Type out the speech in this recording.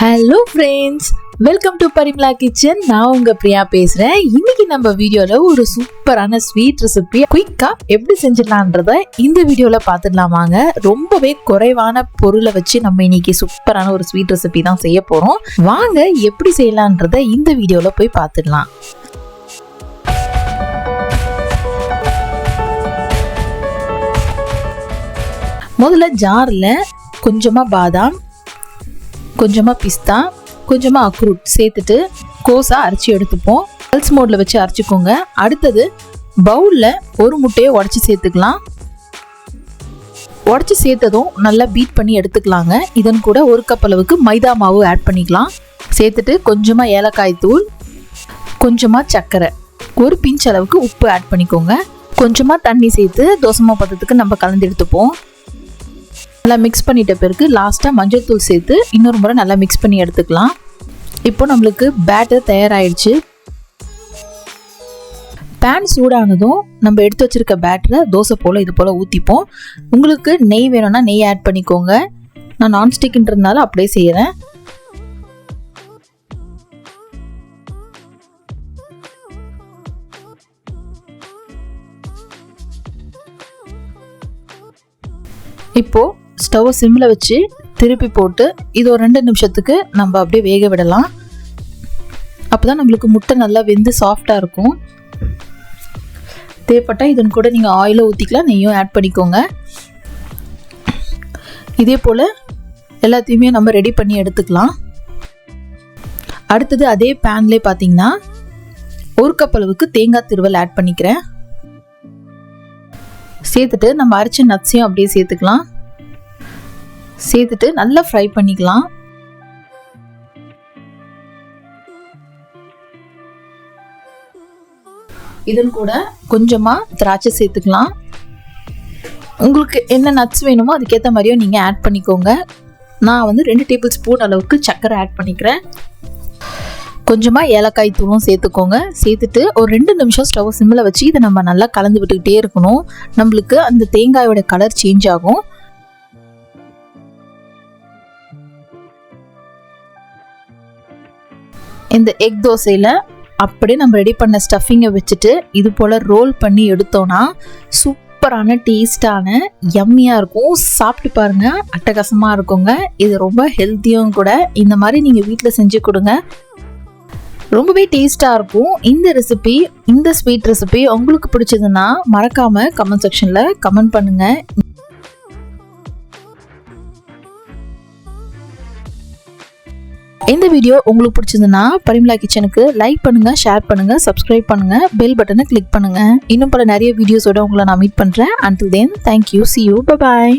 Hello friends welcome to Parimala kitchen நான் உங்க பிரியா பேசுறேன். இன்னைக்கு நம்ம வீடியோல ஒரு சூப்பரான ஸ்வீட் ரெசிபி குயிக்கா எப்படி செஞ்சிடலான்றத இந்த வீடியோல பாத்துடலாமாங்க வாங்க. ரொம்பவே குறைவான பொருளை வச்சு நம்ம இன்னைக்கு சூப்பரான ஒரு ஸ்வீட் ரெசிபி தான் செய்ய போறோம். வாங்க எப்படி செய்யலான்றத இந்த வீடியோல போய் பாத்துடலாம் முதல்ல ஜாரில் கொஞ்சமாக பாதாம் கொஞ்சமாக பிஸ்தா கொஞ்சமாக அக்ரூட் சேர்த்துட்டு கோஸாக அரைச்சி எடுத்துப்போம். பல்ஸ் மோடில் வச்சு அரைச்சிக்கோங்க. அடுத்தது பவுலில் ஒரு முட்டையை உடச்சி சேர்த்துக்கலாம். உடச்சி சேர்த்ததும் நல்லா பீட் பண்ணி எடுத்துக்கலாங்க. இதன் கூட ஒரு கப் அளவுக்கு மைதா மாவு ஆட் பண்ணிக்கலாம். சேர்த்துட்டு கொஞ்சமாக ஏலக்காய் தூள் கொஞ்சமாக சர்க்கரை. ஒரு பிஞ்ச் அளவுக்கு உப்பு ஆட் பண்ணிக்கோங்க. கொஞ்சமாக தண்ணி சேர்த்து தோசை பதத்துக்கு நம்ம கலந்து எடுத்துப்போம். நல்லா மிக்ஸ் பண்ணிட்ட பிறகு லாஸ்ட்டாக மஞ்சள் தூள் சேர்த்து இன்னொரு முறை நல்லா மிக்ஸ் பண்ணி எடுத்துக்கலாம். இப்போ நம்மளுக்கு பேட்டர் தயாராகிடுச்சு பேன் சூடானதும் நம்ம எடுத்து வச்சிருக்க பேட்டரை தோசை போல் இது போல் ஊற்றிப்போம் உங்களுக்கு நெய் வேணும்னா நெய் ஆட் பண்ணிக்கோங்க. நான் நான்ஸ்டிக்ன்றதுனால அப்படியே செய்கிறேன் இப்போது ஸ்டவ்வை சிம்மில் வச்சு திருப்பி போட்டு இது ஒரு ரெண்டு நிமிஷத்துக்கு நம்ம அப்படியே வேக விடலாம். அப்போ தான் நம்மளுக்கு முட்டை நல்லா வெந்து சாஃப்டாக இருக்கும். தேவைப்பட்டால் இதன் கூட நீங்கள் ஆயிலும் ஊற்றிக்கலாம் நெய்யும் ஆட் பண்ணிக்கோங்க. இதே போல் எல்லாத்தையுமே நம்ம ரெடி பண்ணி எடுத்துக்கலாம். அடுத்தது அதே பேன்லேயே பார்த்தீங்கன்னா ஒரு கப் அளவுக்கு தேங்காய் திருவல் ஆட் பண்ணிக்கிறேன். சேர்த்துட்டு நம்ம அரைச்ச நட்ஸையும் அப்படியே சேர்த்துக்கலாம். சேர்த்துட்டு நல்லா ஃப்ரை பண்ணிக்கலாம். இதன் கூட கொஞ்சமாக திராட்சை சேர்த்துக்கலாம். உங்களுக்கு என்ன நட்ஸ் வேணுமோ அதுக்கேற்ற மாதிரியும் நீங்கள் ஆட் பண்ணிக்கோங்க. நான் வந்து ரெண்டு டேபிள் ஸ்பூன் அளவுக்கு சர்க்கரை ஆட் பண்ணிக்கிறேன். கொஞ்சமாக ஏலக்காய் தூளும் சேர்த்துக்கோங்க. சேர்த்துட்டு ஒரு ரெண்டு நிமிஷம் ஸ்டவ் சிம்மில் வச்சு இதை நம்ம நல்லா கலந்து விட்டுக்கிட்டே இருக்கணும். நம்மளுக்கு அந்த தேங்காயோட கலர் சேஞ்ச் ஆகும். இந்த எக் தோசையில் அப்படியே நம்ம ரெடி பண்ண ஸ்டஃபிங்கை வச்சுட்டு இது போல் ரோல் பண்ணி எடுத்தோன்னா சூப்பரான டேஸ்டான யம்மியாக இருக்கும். சாப்பிட்டு பாருங்கள் அட்டகாசமாக இருக்குங்க. இது ரொம்ப ஹெல்த்தியும் கூட. இந்த மாதிரி நீங்கள் வீட்டில் செஞ்சு கொடுங்க. ரொம்பவே டேஸ்ட்டாக இருக்கும். இந்த ரெசிபி இந்த ஸ்வீட் ரெசிபி உங்களுக்கு பிடிச்சதுன்னா மறக்காமல் கமெண்ட் செக்ஷனில் கமெண்ட் பண்ணுங்கள் இந்த வீடியோ உங்களுக்கு பிடிச்சிருந்ததுன்னா பரிமலா கிச்சனுக்கு லைக் பண்ணுங்க ஷேர் பண்ணுங்க சப்ஸ்கிரைப் பண்ணுங்க பெல் பட்டனை கிளிக் பண்ணுங்க. இன்னும் பல நிறைய வீடியோஸோட உங்களை நான் மீட் பண்றேன். Until then thank you see you bye